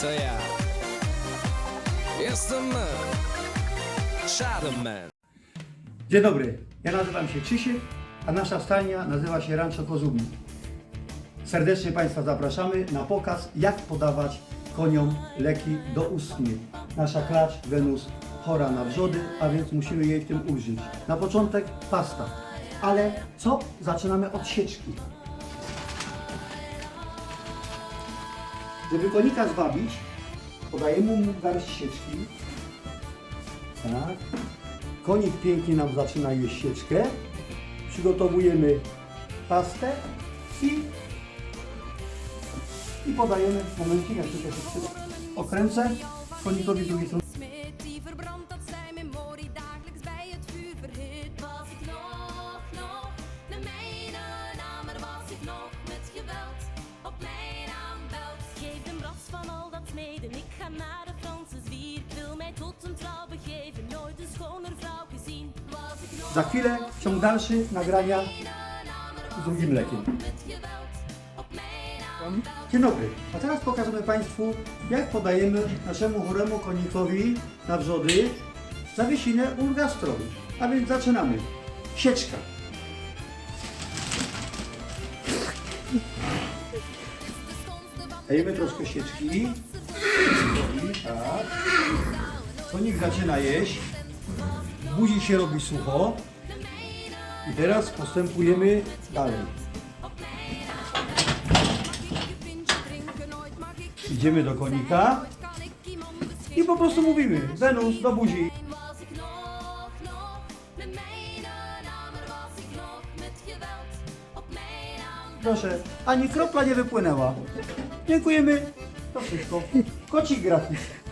To ja. Jestem man. Shadow Man. Dzień dobry, ja nazywam się Krzysiek, a nasza stajnia nazywa się Rancho Kozumi. Serdecznie Państwa zapraszamy na pokaz, jak podawać koniom leki do ustnych. Nasza klacz Wenus chora na wrzody, a więc musimy jej w tym ulżyć. Na początek pasta, ale co? Zaczynamy od sieczki. Żeby konika zwabić, podajemy mu garść sieczki. Tak. Konik pięknie nam zaczyna jeść sieczkę. Przygotowujemy pastę i, i podajemy w momencie, jak tylko się przy- okręcę konikowi drugiej strony. Ik ga naar de Franse zwier. Ik wil mij tot een begeven, nooit een schoner vrouw gezien. Was ik Za chwilę ciąg dalszy nagrania z drugim lekiem. Dzień dobry, a teraz pokażemy Państwu, jak podajemy naszemu choremu konikowi na wrzody zawiesinę ulgastrowi. A więc zaczynamy. Sieczka. Dajemy troszkę sieczki. Konik zaczyna jeść. Buzi się robi sucho. I teraz postępujemy dalej. Idziemy do konika i po prostu mówimy Wenus do buzi. Proszę, ani kropla nie wypłynęła. Dziękujemy. To wszystko. Kocik gratis.